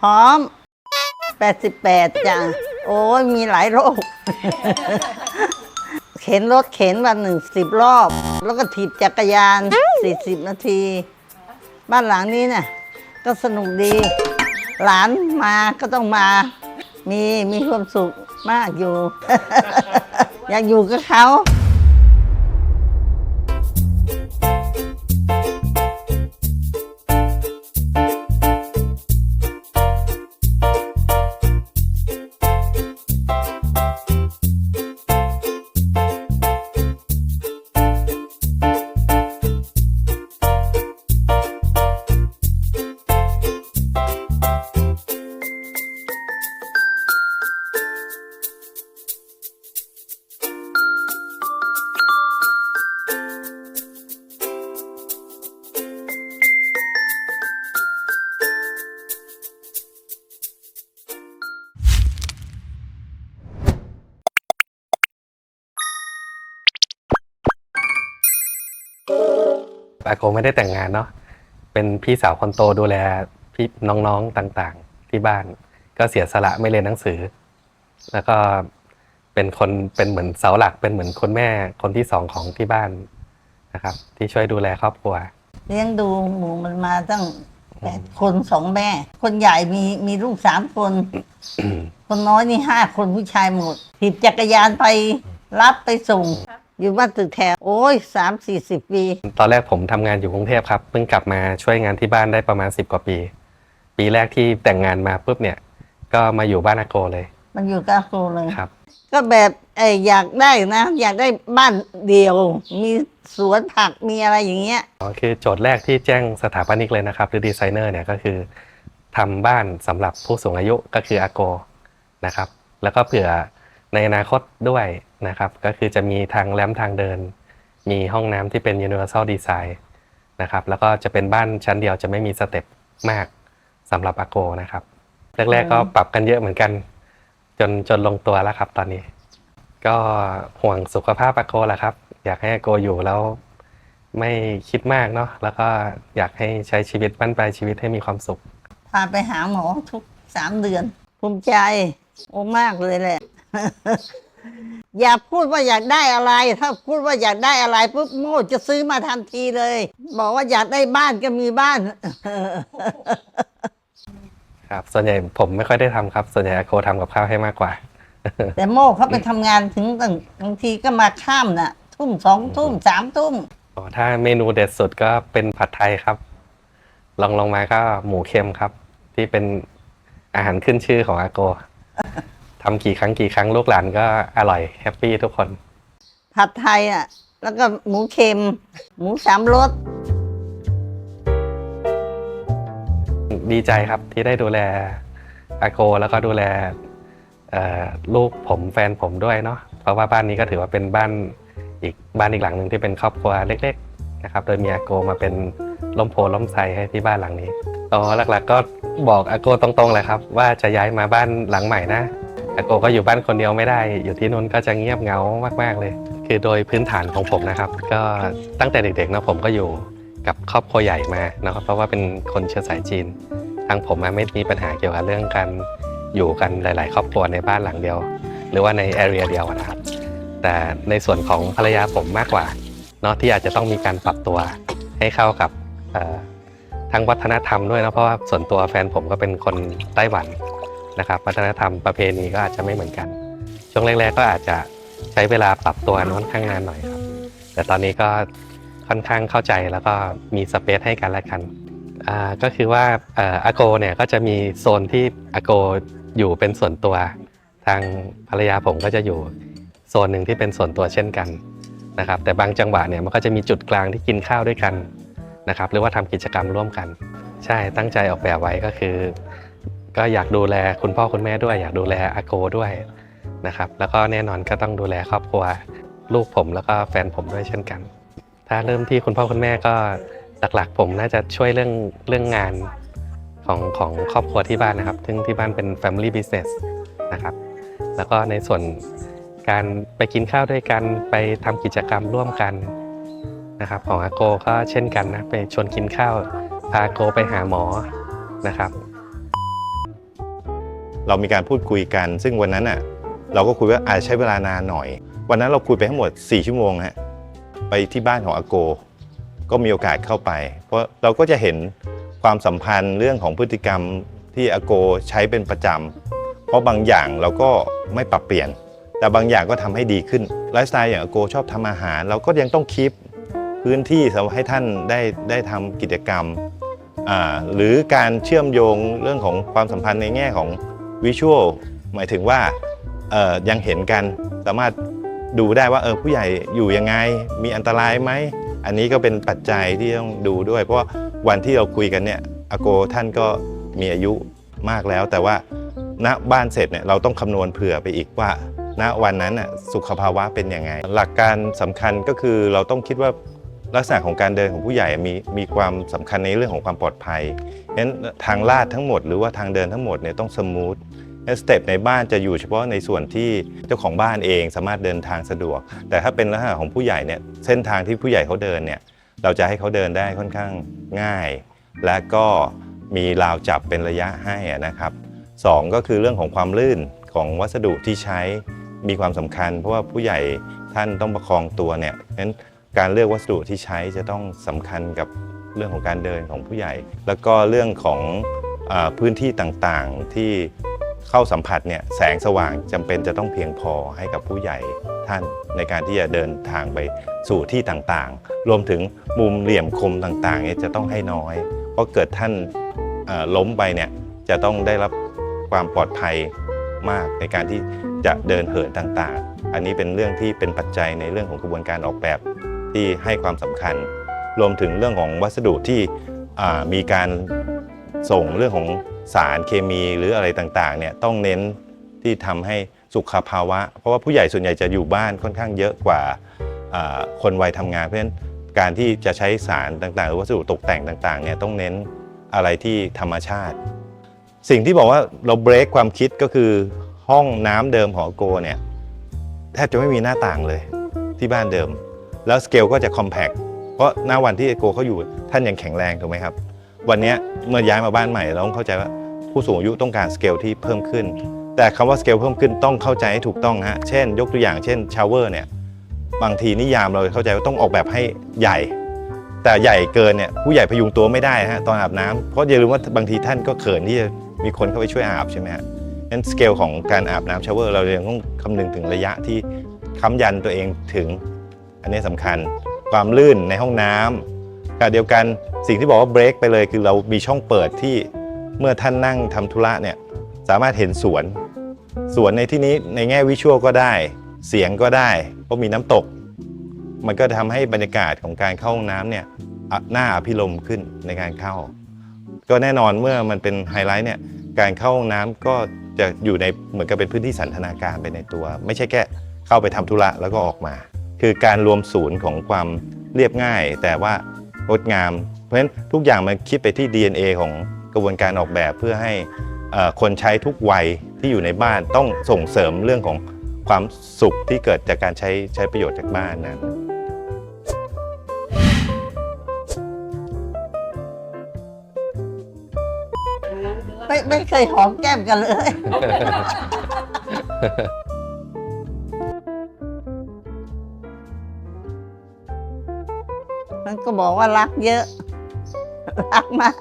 พร้อม 88จ้ะโอ้ยมีหลายโรค เข็นรถเข็นวันหนึ่งสิบรอบ แล้วก็ถีบจักรยาน 40 นาที บ้านหลังนี้เนี่ยก็สนุกดี หลานมาก็ต้องมา มีมีความสุขมากอยู่ อยากอยู่กับเขา อาโกไม่ได้แต่งงานเนาะเป็นพี่สาวคนโตดูแลพี่น้องๆต่างๆ ที่บ้าน ก็เสียสละไม่เรียนหนังสือ แล้วก็เป็นคนเป็นเหมือนเสาหลักเป็นเหมือนคนแม่คนที่สองของที่บ้านนะครับ ที่ช่วยดูแลครอบครัว เลี้ยงดูหมูมันมาตั้งแปดคนสองแม่ คนใหญ่มีมีลูกสามคน คนน้อยนี่ห้าคนผู้ชายหมดถีบจักรยานไปรับไปส่ง อยู่บ้านตึกแถวโอ้ยสามสี่สิบปี ตอนแรกผมทำงานอยู่กรุงเทพครับเพิ่งกลับมาช่วยงานที่บ้านได้ประมาณ 10 กว่าปี ปีแรกที่แต่งงานมาปุ๊บเนี่ย ก็มาอยู่บ้านอาโกเลยมันอยู่กับครูเลย ครับ ก็แบบไอยอยากได้นะ อยากได้บ้านเดียว มีสวนผักมีอะไรอย่างเงี้ย อ๋อคือโจทย์แรกที่แจ้งสถาปนิกเลยนะครับ หรือดีไซเนอร์เนี่ยก็คือทำบ้านสำหรับผู้สูงอายุก็คืออาโกนะครับ แล้วก็เผื่อ ในอนาคตด้วยนะครับ ก็คือจะมีทางแรมทางเดิน มีห้องน้ำที่เป็น universal design นะครับ แล้วก็จะเป็นบ้านชั้นเดียวจะไม่มีสเต็ปมากสำหรับอาโกนะครับ แรกๆก็ปรับกันเยอะเหมือนกัน จนจนลงตัวแล้วครับตอนนี้ ก็ห่วงสุขภาพอาโกแหละครับ อยากให้อาโกอยู่แล้วไม่คิดมากเนาะแล้วก็อยากให้ใช้ชีวิตบ้านปลายชีวิตให้มีความสุข พาไปหาหมอทุกสามเดือน ภูมิใจ โอ้มากเลยแหละ อย่าพูดว่าอยากได้อะไร ถ้าพูดว่าอยากได้อะไรปุ๊บโม่จะซื้อมาทันทีเลย บอกว่าอยากได้บ้านก็มีบ้าน ครับ ส่วนใหญ่ผมไม่ค่อยได้ทำครับ ส่วนใหญ่อาโกทำกับข้าวให้มากกว่า แต่โม่เขาไปทำงานถึงตั้งบางทีก็มาข้ามน่ะ ทุ่มสองทุ่มสามทุ่ม อ๋อถ้าเมนูเด็ดสุดก็เป็นผัดไทยครับลองลงมาก็หมูเค็มครับ ที่เป็นอาหารขึ้นชื่อของอาโก ทำกี่ครั้งกี่ครั้งลูกหลานก็อร่อยแฮปปี้ทุกคน ผัดไทยอะ แล้วก็หมูเค็ม หมูสามรสดีใจครับที่ได้ดูแลอาโกแล้วก็ดูแลเอ่อลูกผมแฟนผมด้วยเนาะเพราะว่าบ้านนี้ก็ถือว่าเป็นบ้านอีกบ้านอีกหลังหนึ่งที่เป็นครอบครัวเล็ก ๆ นะครับ โดยมีอาโกมาเป็นล้มโพล้มไทรให้ที่บ้านหลังนี้ต่อหลักๆ ก็บอกอาโกตรงๆเลยครับ ว่าจะย้ายมาบ้านหลังใหม่นะ อาโกก็อยู่บ้านคนเดียวไม่ได้ อยู่ที่นู้นก็จะเงียบเงามาก ๆเลย คือโดยพื้นฐานของผมนะครับ ก็ตั้งแต่เด็กๆนะผมก็อยู่กับครอบครัวใหญ่มานะครับเพราะว่าเป็นคนเชื้อสายจีน ทางผมไม่มีปัญหาเกี่ยวกับเรื่องการอยู่กันหลาย ๆ ครอบครัวในบ้านหลังเดียว หรือว่าในแอเรียเดียวนะครับ แต่ในส่วนของภรรยาผมมากกว่าเนาะที่อาจจะต้องมีการปรับตัวให้เข้ากับทั้งวัฒนธรรมด้วยนะเพราะว่าส่วนตัวแฟนผมก็เป็นคนไต้หวัน นะครับวัฒนธรรมประเพณีก็อาจจะไม่เหมือนกัน ช่วงแรกๆก็อาจจะใช้เวลาปรับตัวค่อนข้างนานหน่อยครับ แต่ตอนนี้ก็ค่อนข้างเข้าใจแล้วก็มีสเปซให้กันและกันก็คือว่าอาโกเนี่ยก็จะมีโซนที่อาโกอยู่เป็นส่วนตัว ทางภรรยาผมก็จะอยู่โซนหนึ่งที่เป็นส่วนตัวเช่นกันนะครับ แต่บางจังหวะเนี่ยมันก็จะมีจุดกลางที่กินข้าวด้วยกันนะครับ หรือว่าทำกิจกรรมร่วมกัน ใช่ตั้งใจออกแบบไว้ก็คือ ก็อยากดูแลคุณพ่อคุณแม่ด้วย อยากดูแลอาโกด้วยนะครับ แล้วก็แน่นอนก็ต้องดูแลครอบครัวลูกผมแล้วก็แฟนผมด้วยเช่นกัน ถ้าเริ่มที่คุณพ่อคุณแม่ก็หลักๆ ผมน่าจะช่วยเรื่องเรื่องงานของของครอบครัวที่บ้านนะครับ ซึ่งที่บ้านเป็น Family Business นะครับ แล้วก็ในส่วนการไปกินข้าวด้วยกันไปทำกิจกรรมร่วมกันนะครับ ของอาโกก็เช่นกันนะไปชวนกินข้าวพาอาโกไปหาหมอนะครับ เรามีการพูดคุยกัน ซึ่งวันนั้นอะเราก็คุยว่าอาจจะใช้เวลานานหน่อย วันนั้นเราคุยไปทั้งหมด 4 ชั่วโมงฮะไปที่บ้านของอาโก ก็มีโอกาสเข้าไป เพราะเราก็จะเห็นความสัมพันธ์เรื่องของพฤติกรรมที่อาโกใช้เป็นประจำเพราะบางอย่างเราก็ไม่ปรับเปลี่ยน แต่บางอย่างก็ทำให้ดีขึ้นไลฟ์สไตล์อย่างอาโกชอบทำอาหาร เราก็ยังต้องคีปพื้นที่สำหรับให้ท่านได้ได้ทำกิจกรรมหรือการเชื่อมโยงเรื่องของความสัมพันธ์ในแง่ของ วิชวลหมายถึงว่ายังเห็นกันสามารถดูได้ว่าเออผู้ใหญ่อยู่ยังไงมีอันตรายไหม อันนี้ก็เป็นปัจจัยที่ต้องดูด้วย เพราะว่าวันที่เราคุยกันเนี่ยอาโกท่านก็มีอายุมากแล้ว แต่ว่าณบ้านเสร็จเนี่ยเราต้องคำนวณเผื่อไปอีกว่า ณวันนั้นน่ะสุขภาวะเป็นยังไง หลักการสำคัญก็คือเราต้องคิดว่า ลักษณะของการเดินของผู้ใหญ่มีมีความสำคัญในเรื่องของความปลอดภัยนั้นทางลาดทั้งหมดหรือว่าทางเดินทั้งหมดเนี่ยต้องสมูทสเต็ปในบ้านจะอยู่เฉพาะในส่วนที่เจ้าของบ้านเองสามารถเดินทางสะดวก แต่ถ้าเป็นลักษณะของผู้ใหญ่เนี่ยเส้นทางที่ผู้ใหญ่เขาเดินเนี่ยเราจะให้เขาเดินได้ค่อนข้างง่าย และก็มีราวจับเป็นระยะให้นะครับสองก็คือเรื่องของความลื่นของวัสดุที่ใช้มีความสำคัญ เพราะว่าผู้ใหญ่ท่านต้องประคองตัวเนี่ยนั้น การเลือกวัสดุที่ใช้จะต้องสำคัญกับเรื่องของการเดินของผู้ใหญ่ แล้วก็เรื่องของอพื้นที่ต่างๆที่เข้าสัมผัสเนี่ยแสงสว่างจำเป็นจะต้องเพียงพอให้กับผู้ใหญ่ท่านในการที่จะเดินทางไปสู่ที่ต่างๆ รวมถึงมุมเหลี่ยมคมต่างๆเนี่ยจะต้องให้น้อย เพราะเกิดท่านล้มไปเนี่ยจะต้องได้รับความปลอดภัยมากในการที่จะเดินเหินต่างๆ อันนี้เป็นเรื่องที่เป็นปัจจัยในเรื่องของกระบวนการออกแบบ ที่ให้ความสำคัญ รวมถึงเรื่องของวัสดุที่มีการส่งเรื่องของสารเคมีหรืออะไรต่างๆเนี่ยต้องเน้นที่ทำให้สุขภาวะ เพราะว่าผู้ใหญ่ส่วนใหญ่จะอยู่บ้านค่อนข้างเยอะกว่าคนวัยทำงาน เพราะฉะนั้นการที่จะใช้สารต่างๆ หรือวัสดุตกแต่งต่างๆเนี่ยต้องเน้นอะไรที่ธรรมชาติ สิ่งที่บอกว่าเราเบรกความคิดก็คือห้องน้ำเดิมของโกเนี่ยแทบจะไม่มีหน้าต่างเลยที่บ้านเดิม แล้วสเกลก็จะคอมแพคเพราะหน้าวันที่โกเขาอยู่ท่านยังแข็งแรงถูกไหมครับ วันนี้เมื่อย้ายมาบ้านใหม่เราต้องเข้าใจว่าผู้สูงอายุต้องการสเกลที่เพิ่มขึ้น แต่คำว่าสเกลเพิ่มขึ้นต้องเข้าใจให้ถูกต้องฮะเช่น ยกตัวอย่างเช่นชาวเวอร์เนี่ยบางทีนิยามเราเข้าใจว่าต้องออกแบบให้ใหญ่ แต่ใหญ่เกินเนี่ยผู้ใหญ่พยุงตัวไม่ได้ฮะตอนอาบน้ำเพราะอย่าลืมว่าบางทีท่านก็เขินที่จะมีคนเข้าไปช่วยอาบใช่ไหมฮะนั้นสเกลของการอาบน้ำชาวเวอร์เรายังต้องคำนึงถึงระยะที่ค้ำยันตัวเองถึง อันนี้สำคัญความลื่นในห้องน้ำขณะเดียวกันสิ่งที่บอกว่าเบรกไปเลยคือเรามีช่องเปิดที่เมื่อท่านนั่งทำธุระเนี่ยสามารถเห็นสวน สวนในที่นี้ในแง่วิชวลก็ได้ เสียงก็ได้เพราะมีน้ำตก มันก็ทำให้บรรยากาศของการเข้าห้องน้ำเนี่ยอะน่าอภิรมขึ้นในการเข้า ก็แน่นอนเมื่อมันเป็นไฮไลท์เนี่ยการเข้าห้องน้ำก็จะอยู่ในเหมือนกับเป็นพื้นที่สันทนาการไปในตัว ไม่ใช่แค่เข้าไปทำธุระแล้วก็ออกมา คือการรวมศูนย์ของความเรียบง่าย แต่ว่างดงาม เพราะฉะนั้นทุกอย่างมันคิดไปที่ DNA ของกระบวนการออกแบบเพื่อให้เอ่อคนใช้ทุกวัยที่อยู่ในบ้านต้องส่งเสริมเรื่องของความสุขที่เกิดจากการใช้ใช้ประโยชน์จากบ้านนั้นไม่ไม่เคยหอมแก้มกันเลย บอกว่ารักเยอะ รักมาก